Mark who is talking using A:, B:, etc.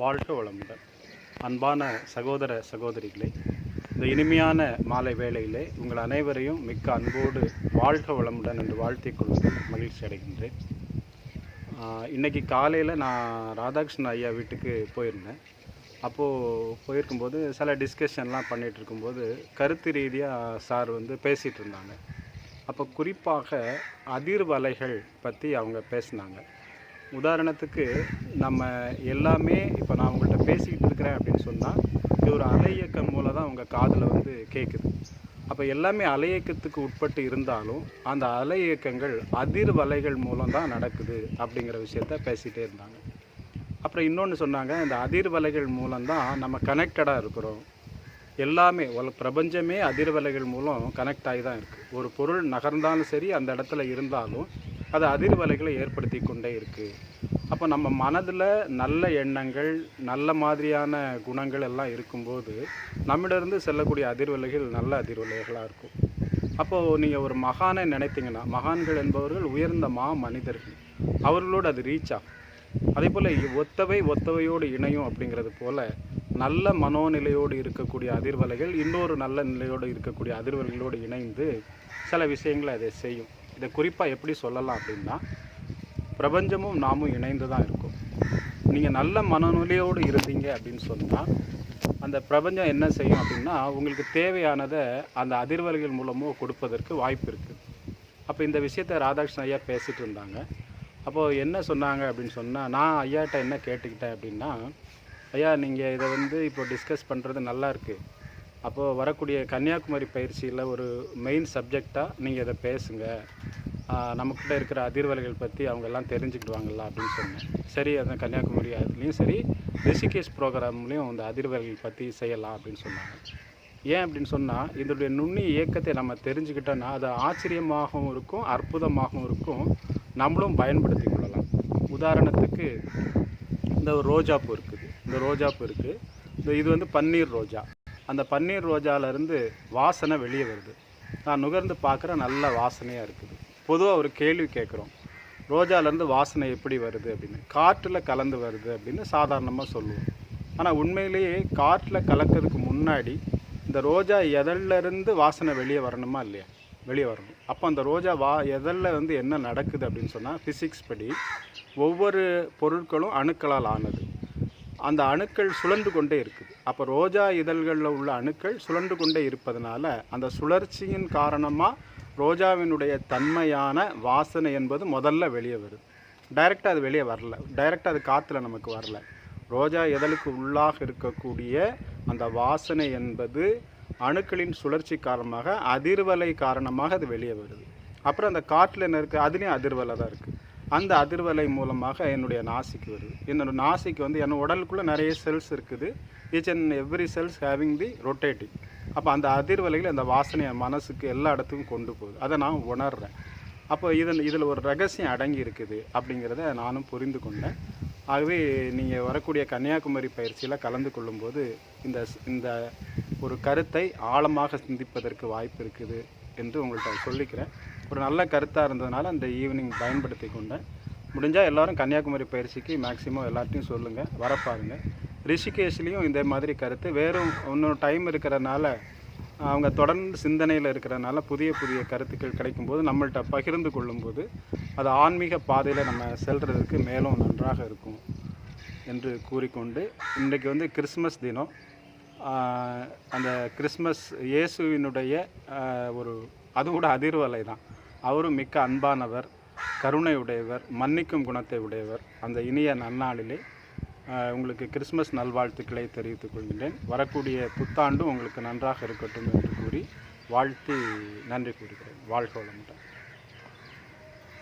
A: வாழ்க வளமுடன். அன்பான சகோதர சகோதரிகளே இந்த இனிமையான மாலை வேளையிலே உங்கள் அனைவரையும் மிக்க அன்போடு வாழ்க வளமுடன் என்று வாழ்த்திக் கொள்வதில் மகிழ்ச்சி அடைகின்றேன். இன்றைக்கி இன்னைக்கு காலையில் நான் ராதாகிருஷ்ணன் ஐயா வீட்டுக்கு போயிருந்தேன். அப்போது போயிருக்கும்போது சில டிஸ்கஷன்லாம் பண்ணிகிட்டு இருக்கும்போது கருத்து ரீதியாக சார் வந்து பேசிகிட்டு இருந்தாங்க அப்போ குறிப்பாக அதிர்வலைகள் பற்றி அவங்க பேசினாங்க. உதாரணத்துக்கு நம்ம எல்லாமே இப்போ நான் உங்கள்கிட்ட பேசிக்கிட்டு இருக்கிறேன் அப்படின்னு சொன்னால் இது ஒரு அலை இயக்கம் மூலம் தான் உங்கள் காதில் வந்து கேட்குது அப்போ எல்லாமே அலை இயக்கத்துக்கு உட்பட்டு இருந்தாலும் அந்த அலை இயக்கங்கள் அதிர்வலைகள் மூலம் தான் நடக்குது அப்படிங்கிற விஷயத்த பேசிகிட்டே இருந்தாங்க. அப்புறம் இன்னொன்று சொன்னாங்க இந்த அதிர்வலைகள் மூலம்தான் நம்ம கனெக்டடாக இருக்கிறோம். எல்லாமே உல பிரபஞ்சமே அதிர்வலைகள் மூலம் கனெக்ட் ஆகி தான் இருக்குது ஒரு பொருள் நகர்ந்தாலும் சரி அந்த இடத்துல இருந்தாலும் அது அதிர்வலைகளை ஏற்படுத்தி கொண்டே இருக்குது அப்போ நம்ம மனதில் நல்ல எண்ணங்கள் நல்ல மாதிரியான குணங்கள் எல்லாம் இருக்கும்போது நம்மிடருந்து செல்லக்கூடிய அதிர்வலைகள் நல்ல அதிர்வலைகளாக இருக்கும். அப்போது நீங்கள் ஒரு மகானை நினைத்தீங்கன்னா மகான்கள் என்பவர்கள் உயர்ந்த மா மனிதர்கள். அவர்களோடு அது ரீச் ஆகும். அதே போல் ஒத்தவை ஒத்தவையோடு இணையும் அப்படிங்கிறது போல் நல்ல மனோநிலையோடு இருக்கக்கூடிய அதிர்வலைகள் இன்னொரு நல்ல நிலையோடு இருக்கக்கூடிய அதிர்வலைகளோடு இணைந்து சில விஷயங்களை அதை செய்யும். இதை குறிப்பாக எப்படி சொல்லலாம் அப்படின்னா பிரபஞ்சமும் நாமும் இணைந்து தான் இருக்கும். நீங்கள் நல்ல மனநிலையோடு இருந்தீங்க அப்படின்னு சொன்னால் அந்த பிரபஞ்சம் என்ன செய்யும் அப்படின்னா உங்களுக்கு தேவையானதை அந்த அதிர்வலைகள் மூலமோ கொடுப்பதற்கு வாய்ப்பு இருக்குது அப்போ இந்த விஷயத்தை ராதாகிருஷ்ணன் ஐயா பேசிகிட்டு இருந்தாங்க. அப்போது என்ன சொன்னாங்க அப்படின்னு சொன்னால் நான் ஐயாட்ட என்ன கேட்டுக்கிட்டேன் அப்படின்னா ஐயா நீங்கள் இதை வந்து இப்போ டிஸ்கஸ் பண்ணுறது நல்லா இருக்குது அப்போது வரக்கூடிய கன்னியாகுமரி பயிற்சியில் ஒரு மெயின் சப்ஜெக்டாக நீங்கள் இதை பேசுங்க. ஆஹ் நமக்கிட்ட இருக்கிற அதிர்வலைகள் பற்றி அவங்க எல்லாம் தெரிஞ்சுக்கிடுவாங்கல்ல அப்படின்னு சொன்னேன். சரி அந்த கன்னியாகுமரி அதுலேயும் சரி ரிஷிகேஷ் ப்ரோக்ராம்லேயும் அந்த அதிர்வலைகள் பற்றி செய்யலாம் அப்படின்னு சொன்னாங்க. ஏன் அப்படின்னு சொன்னால் இதனுடைய நுண்ணி இயக்கத்தை நம்ம தெரிஞ்சுக்கிட்டோன்னா அது ஆச்சரியமாகவும் இருக்கும் அற்புதமாகவும் இருக்கும். நம்மளும் பயன்படுத்தி கொள்ளலாம். உதாரணத்துக்கு இந்த ஒரு ரோஜாப்பூ இருக்குது. இந்த ரோஜாப்பூ இருக்குது. இந்த இது வந்து பன்னீர் ரோஜா. அந்த பன்னீர் ரோஜாவிலேருந்து வாசனை வெளியே வருது. நான் நுகர்ந்து பார்க்குற நல்ல வாசனையாக இருக்குது. பொதுவாக ஒரு கேள்வி கேட்குறோம். ரோஜாலேருந்து வாசனை எப்படி வருது அப்படின்னு. காற்றில் கலந்து வருது அப்படின்னு சாதாரணமாக சொல்லுவோம். ஆனால் உண்மையிலேயே காற்றில் கலக்கிறதுக்கு முன்னாடி இந்த ரோஜா எதல்லேருந்து வாசனை வெளியே வரணுமா இல்லையா? வெளியே வரணும். அப்போ அந்த ரோஜா வா எதலில் வந்து என்ன நடக்குது அப்படின்னு சொன்னால் ஃபிசிக்ஸ் படி ஒவ்வொரு பொருட்களும் அணுக்களால் ஆனது. அந்த அணுக்கள் சுழன்று கொண்டே இருக்குது. அப்போ ரோஜா இதழ்களில் உள்ள அணுக்கள் சுழன்று கொண்டே இருப்பதனால அந்த சுழற்சியின் காரணமாக ரோஜாவினுடைய தன்மையான வாசனை என்பது முதல்ல வெளியே வருது. டைரெக்டாக அது வெளியே வரல. டைரெக்டாக அது காற்றுல நமக்கு வரல. ரோஜா இதழுக்கு உள்ளாக இருக்கக்கூடிய அந்த வாசனை என்பது அணுக்களின் சுழற்சி காரணமாக அதிர்வலை காரணமாக அது வெளியே வருது. அப்புறம் அந்த காற்றில் என்ன இருக்குது அதுலேயும் அதிர்வலை தான் இருக்குது அந்த அதிர்வலை மூலமாக என்னுடைய நாசிக்கு வருது. என்னோட நாசிக்கு வந்து என்னோட உடலுக்குள்ளே நிறைய செல்ஸ் இருக்குது. Each and every cells having the rotating அப்போ அந்த அதிர்வலைகள் அந்த வாசனை என் மனசுக்கு எல்லா இடத்துக்கும் கொண்டு போகுது. அதை நான் உணர்கிறேன் அப்போ இதன் இதில் ஒரு ரகசியம் அடங்கி இருக்குது அப்படிங்கிறத நானும் புரிந்து கொண்டேன். ஆகவே நீங்கள் வரக்கூடிய கன்னியாகுமரி பயிற்சியில் கலந்து கொள்ளும்போது இந்த இந்த ஒரு கருத்தை ஆழமாக சிந்திப்பதற்கு வாய்ப்பு இருக்குது. என்று உங்கள்கிட்ட சொல்லிக்கிறேன். ஒரு நல்ல கருத்தாக இருந்ததுனால அந்த ஈவினிங் பயன்படுத்தி கொண்டேன். முடிஞ்சால் எல்லோரும் கன்னியாகுமரி பயிற்சிக்கு மேக்ஸிமம் எல்லார்ட்டையும் சொல்லுங்கள் வரப்பாருங்க ரிஷிகேஷ்லேயும் இந்த மாதிரி கருத்து. வேறும் இன்னொரு டைம் இருக்கிறனால அவங்க தொடர்ந்து சிந்தனையில் இருக்கிறனால புதிய புதிய கருத்துக்கள் கிடைக்கும்போது நம்மள்கிட்ட பகிர்ந்து கொள்ளும்போது அது ஆன்மீக பாதையில் நம்ம செல்றதுக்கு மேலும் நன்றாக இருக்கும் என்று கூறிக்கொண்டு இன்றைக்கு வந்து கிறிஸ்மஸ் தினம். அந்த கிறிஸ்மஸ் இயேசுவினுடைய ஒரு அது கூட அதிர்வலை தான் அவரும் மிக்க அன்பானவர் கருணை உடையவர் மன்னிக்கும் குணத்தை உடையவர். அந்த இனிய நன்னாளிலே உங்களுக்கு கிறிஸ்மஸ் நல்வாழ்த்துக்களை தெரிவித்துக் கொள்கின்றேன். வரக்கூடிய புத்தாண்டும் உங்களுக்கு நன்றாக இருக்கட்டும் என்று கூறி வாழ்த்தி நன்றி கூறுகிறேன். வாழ்க வளமுடன்.